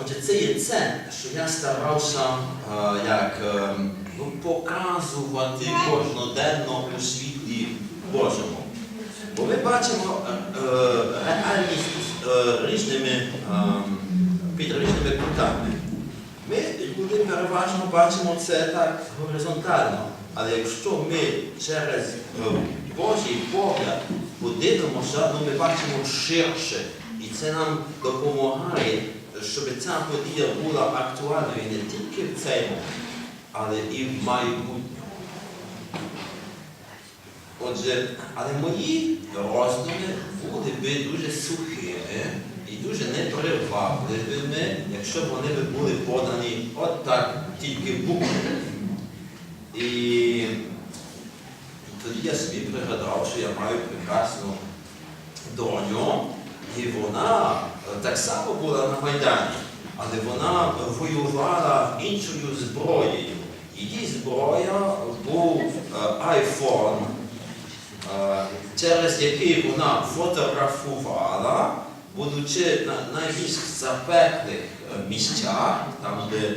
Отже, це є це, що я старався е, як е, ну, показувати кожноденно у світлі Божому. Бо ми бачимо е, реальність різними, під різними кутами. Ми, люди, переважно бачимо це так горизонтально. Але якщо ми через Божий погляд подивимося, ну, ми бачимо ширше. І це нам допомагає, щоб ця подія була актуальною не тільки в цей момент, але і в майбутньому. Отже, але мої роздуми були би дуже сухими і дуже непривабливими, якщо б вони були подані от так тільки буквами. І тоді я собі пригадав, що я маю прекрасну доню, і вона е, так само була на Майдані, але вона воювала іншою зброєю. Її зброя був е, iPhone, е, через який вона фотографувала, будучи на найбільш запеклих е, місцях, там, де е,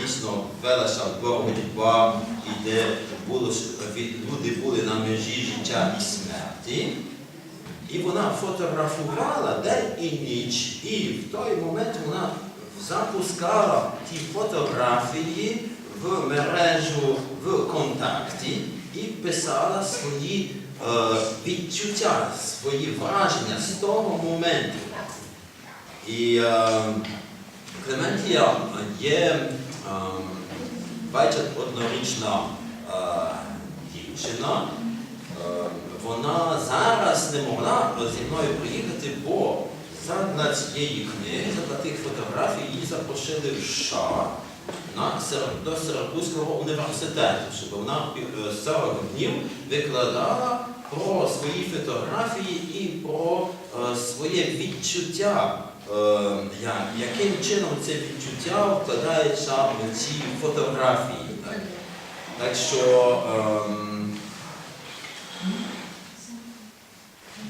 дійсно велася боротьба і де було, люди були на межі життя і смерті. І вона фотографувала день і ніч, і в той момент вона запускала ті фотографії в мережу в контакті і писала свої е, відчуття, свої враження з того моменту. І е, Клементія є е, бачить однорічна е, дівчина. Е, Вона зараз не могла зі мною приїхати, бо задля цієї книги, задля тих фотографій її запросили в США на до Сиракузького університету, щоб вона е, 40 днів викладала про свої фотографії і про е, своє відчуття, е, як, яким чином це відчуття вкладається в ці фотографії. Так, так що ем,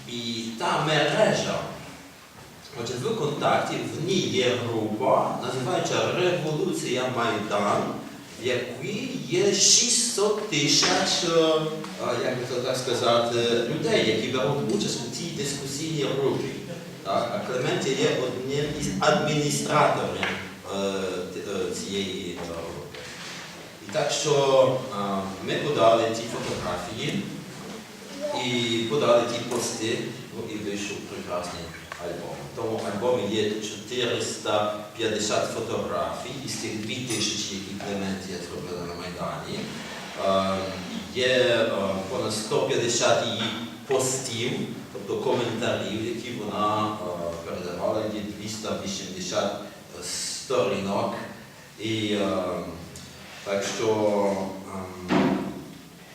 і та мережа, отже, в контакті в ній є група, називається Революція Майдан, в якій є 600 тисяч, е, як би то так сказати, людей, які беруть участь у цій дискусійній групі. А Клементія є одним із адміністраторів е, е, цієї групи. І так що ми подали ті фотографії і подали ті пости, ну, і вийшов прекрасний альбом. В тому альбомі є 450 фотографій із тих 2000, які Клементія зробила на Майдані. Е, Є е, понад 150 її постів, тобто коментарів, які вона е, передавала, є 280 сторінок. І так що ем,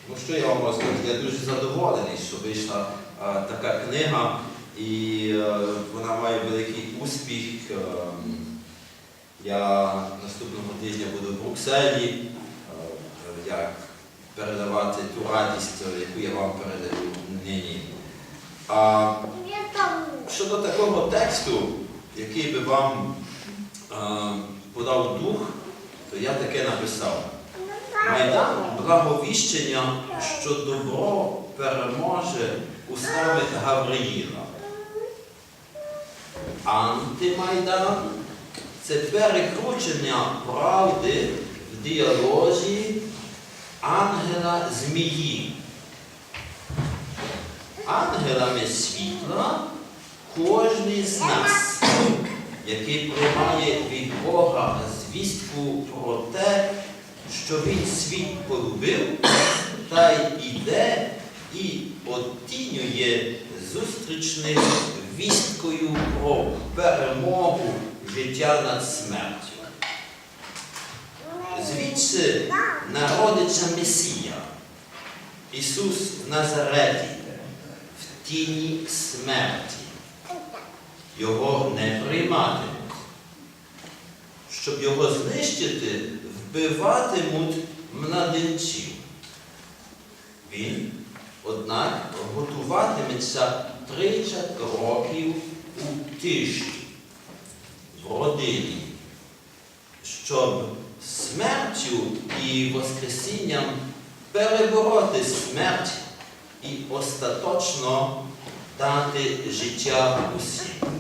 Ну, що я вам можу? Я дуже задоволений, що вийшла така книга, і е, вона має великий успіх. Ем, я наступного тижня буду в Брукселі, е, як передавати ту радість, е, яку я вам передаю нині. А щодо такого тексту, який би вам е, подав дух, то я таке написав. Майдан благовіщення, що добро переможе устами Гавриїла. Антимайдан це перекручення правди в діалозі ангела змії. Ангелами світла кожний з нас, який приймає від Бога звістку про те, що він світ полюбив, та й іде і оттінює зустрічною вісткою про перемогу життя над смертю. Звідси народиться Месія, Ісус Назареті, в тіні смерті. Його не прийматимуть. Щоб його знищити, вбиватимуть младенців. Однак, готуватиметься 30 років у тиші, в народили, щоб смертю і Воскресінням перебороти смерть і остаточно дати життя усім.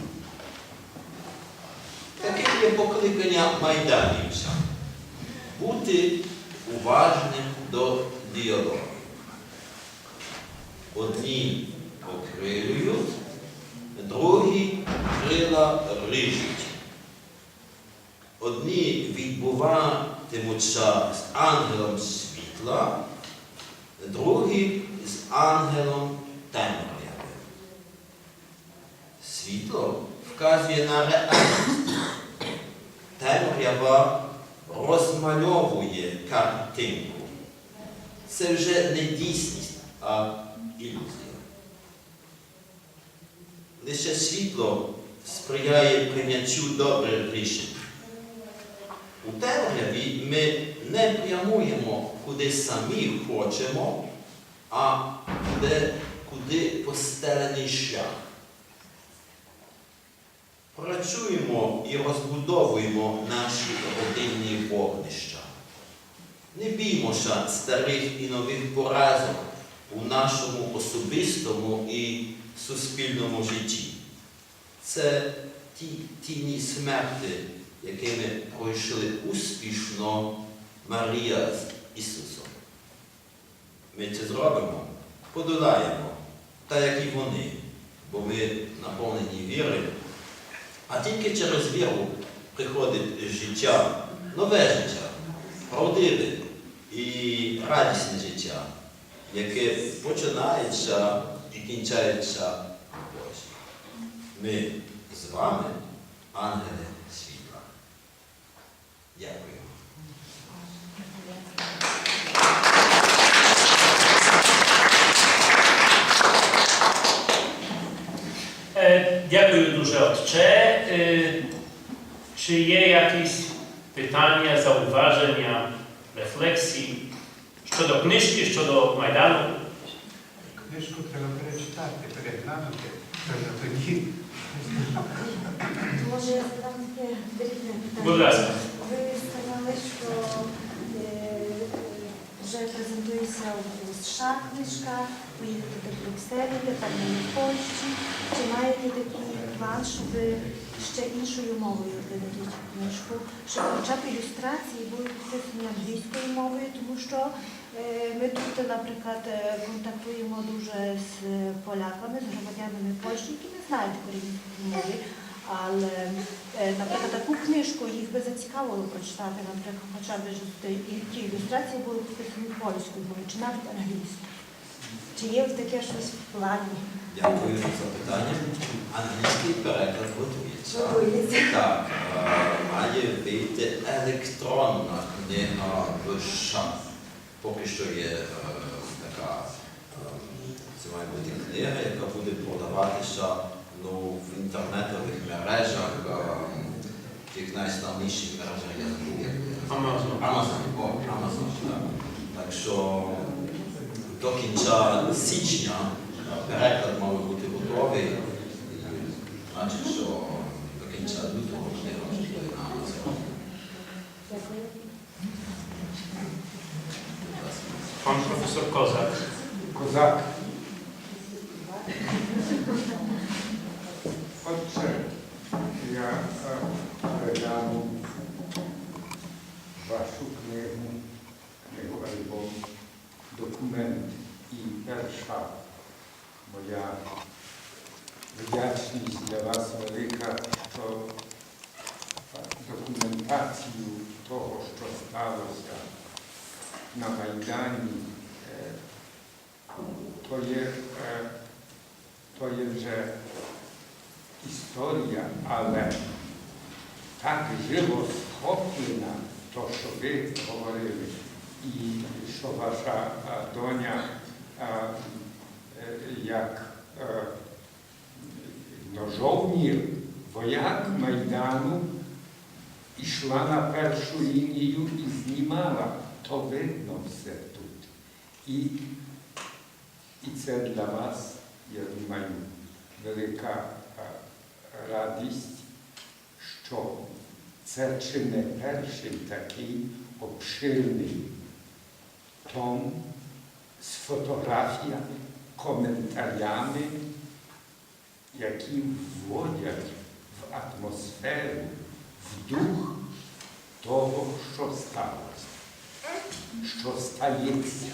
Таке є покликання майданівця бути уважним до діалогу. Одні окрилюють, другі крила ріжуть. Одні відбуватимуться з ангелом світла, другі з ангелом темряви. Світло вказує на реальність. Темрява розмальовує картинку. Це вже не дійсність, а ілюзія. Лише світло сприяє прийняттю добрих рішень. У темряві ми не прямуємо куди самі хочемо, а куди, куди постелений шлях. Працюємо і розбудовуємо наші родинні вогнища. Не біймося старих і нових поразок у нашому особистому і суспільному житті. Це ті тіні смерти, якими пройшли успішно Марія з Ісусом. Ми це зробимо, подолаємо, так як і вони, бо ми наповнені віри. А тільки через віру приходить життя, нове життя, правдиве і радісне життя, яке починається і кінчається Божі. Ми з вами, ангели світла. Дякую. Е, Дякую дуже, отче. Е, Чи є якісь питання, зауваження, refleksji щодо книжки, щодо Майдану? Книжку треба перечитати, переглянути, треба тоді. Може, я задам таке дрібне питання. Будь ласка. Ви сказали, що е, вже презентується у США книжка, поїдете до Брюкселі, тепер не в Польщі. Чи маєте такий план, щоб ще іншою мовою видати цю книжку, щоб хоча б ілюстрації були підписані англійською мовою, тому що ми тут, наприклад, е, контактуємо дуже з поляками, з громадянами Польщі, які не знають української мови. Але, е, наприклад, таку книжку їх би зацікавило прочитати, наприклад, хоча б ті ілюстрації були підписані польською мовою, чи навіть англійською. Чи є таке щось в плані? Дякую за запитання. Англійський переклад готується. Готується. Так, е, має вийти електронна книга в. Поки що є е, така, е, це має бути книга, яка буде продаватися ну, в інтернетових мережах, е, тих найславніших мережах, я забув, як Amazon. Amazon, о, Amazon, так. Так що до кінця січня переклад мав бути готовий. І Значить, що до кінця лютого книга вже буде на Amazon. Дякую. Будь ласка. Pan profesor Kozak. Козак. Отже, я е, перегляну вашу книгу, книгу альбом, документ і перша моя вдячність для вас велика, що е, документацію того, що сталося на Майдані, е, то є, е, то є вже історія, але так живо схоплена, то, що ви говорили, і що ваша е, доня як е, ножовні вояк Майдану ішла на першу лінію і знімала, то видно все тут. І, і це для вас, я думаю, велика е, радість, що Це чи не перший такий обширний том з фотографіями, коментарями, які вводять в атмосферу, в дух того, що сталося, що стається.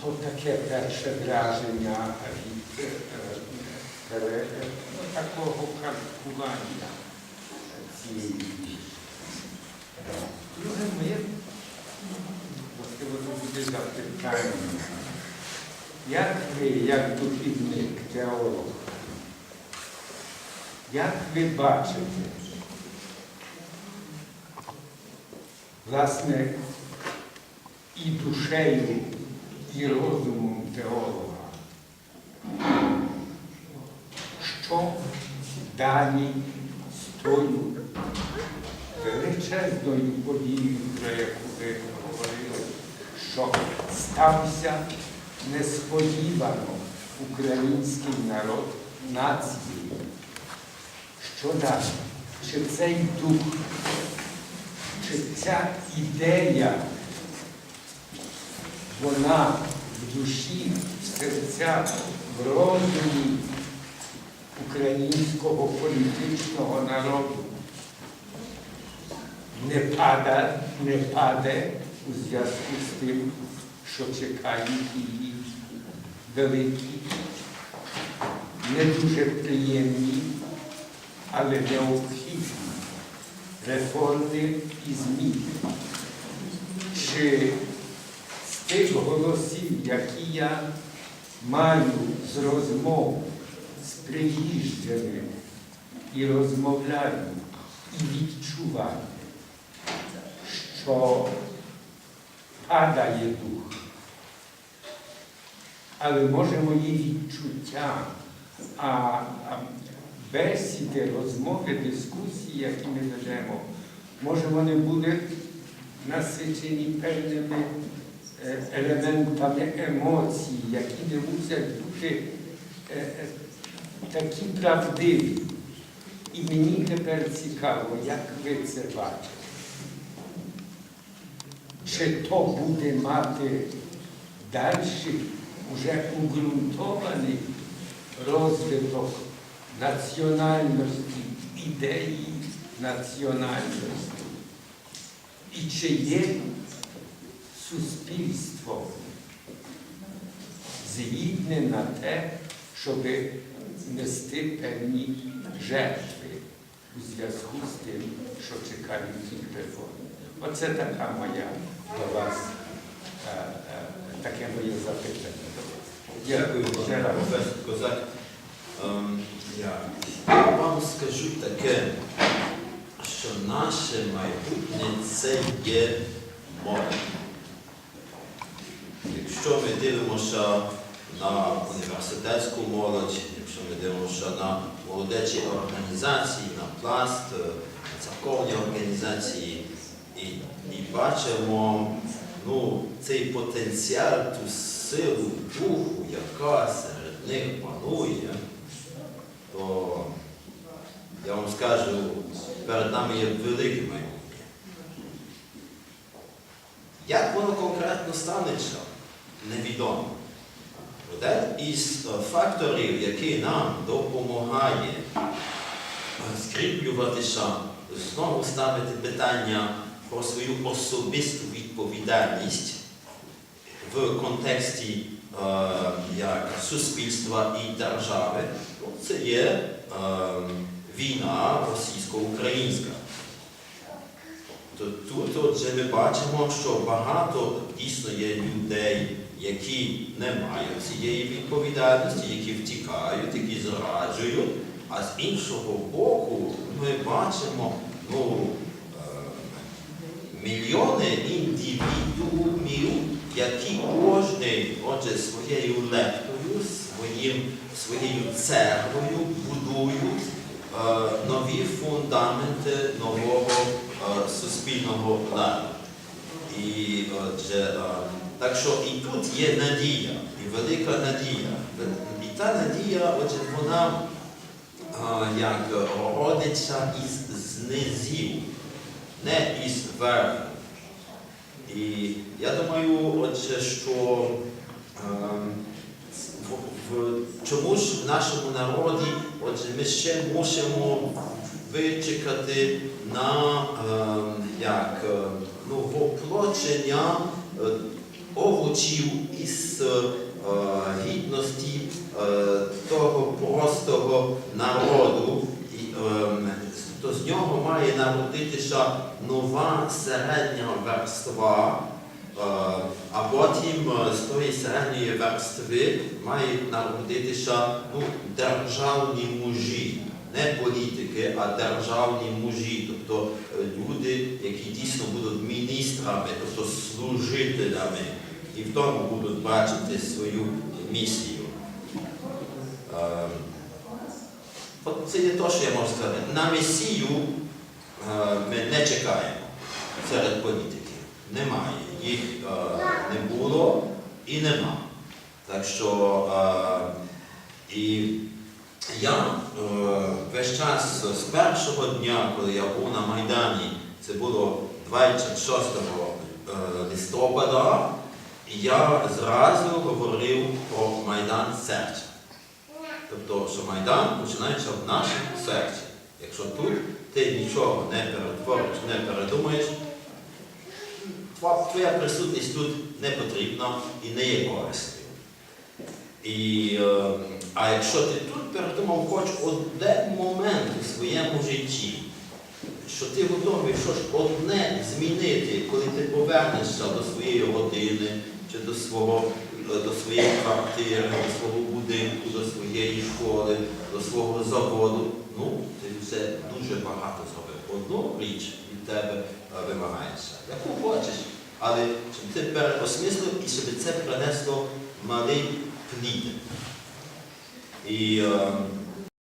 То таке перше враження від е, е, такого калькування цієї віщі. Друге моє властиво це буде запитання. Як ви, як духівник, теолог, як ви бачите, власне, і душею, і розумом теолога, що далі з тою величезною подією, про яку ви говорили, що стався несподівано український народ нації. Що далі? Чи цей дух, ця ідея, вона в душі, в серцях, в розумі українського політичного народу не паде, не паде у зв'язку з тим, що чекають її великі, не дуже приємні, але необхідні реформи і зміни. Чи з тих голосів, які я маю з розмов з приїжджими і розмовляю, і відчуваю, що падає дух. Але може мої відчуття, а, а бесіди, розмови, дискусії, які ми ведемо, може вони будуть насичені певними е, елементами емоцій, які не мусять бути е, е, такі правдиві. І мені тепер цікаво, як ви це бачите. Чи то буде мати далі вже уґрунтований розвиток національності, ідеї національності? І чи є суспільство згідне на те, щоб нести певні жертви у зв'язку з тим, що чекають їх реформи? Оце така моя до вас, е, е, таке моє запитання до вас. Дякую, Козак. Я вам скажу таке, що наше майбутнє це є молодь. Якщо ми дивимося на університетську молодь, якщо ми дивимося на молодечі організації, на пласт, е, на церковні організації, і, і бачимо ну, цей потенціал, ту силу духу, яка серед них панує, то я вам скажу, перед нами є велике майбутнє. Як воно конкретно станеться, невідомо. Один із е, факторів, який нам допомагає скріплюватися, знову ставити питання про свою особисту відповідальність в контексті е, як суспільства і держави, це є е, війна російсько-українська. Тут отже ми бачимо, що багато дійсно є людей, які не мають цієї відповідальності, які втікають, які зраджують, а з іншого боку ми бачимо ну, е, мільйони індивідуумів, які кожний отже, своєю лептою, своїм, своєю церквою будують е, нові фундаменти нового е, суспільного ладу. І отже, е, так що і тут є надія, і велика надія. І та надія, отже, вона а, як родиться із знизів, не із верху. І я думаю, отже, що в, чому ж в нашому народі, отже, ми ще мусимо вичекати на ем, як, е, ну, воплочення е, овочів із е, гідності е, того простого народу. Ем, то з нього має народитися нова середня верства, е, потім е, з тої середньої верстви мають народитися ну, державні мужі, не політики, а державні мужі, тобто е, люди, які дійсно будуть міністрами, тобто служителями, і в тому будуть бачити свою місію. Ем, це є те, що я можу сказати. На Месію е, ми не чекаємо серед політиків. Немає. Їх е, не було і нема. Так що е, і я е, весь час з першого дня, коли я був на Майдані, це було 26 е, листопада, я зразу говорив про Майдан серця. Тобто, що Майдан починається в нашому серці. Якщо тут ти нічого не перетвориш, не передумаєш, твоя присутність тут не потрібна і не є корисною. І, е, а якщо ти тут передумав хоч один момент у своєму житті, що ти готовий щось одне змінити, коли ти повернешся до своєї родини, чи до свого до своєї квартири, до свого будинку, до своєї школи, до свого заводу. Ну, ти вже дуже багато зробив. Одну річ тебе е, вимагається, яку хочеш. Але щоб ти переосмислив і щоб це принесло малий плід. І е,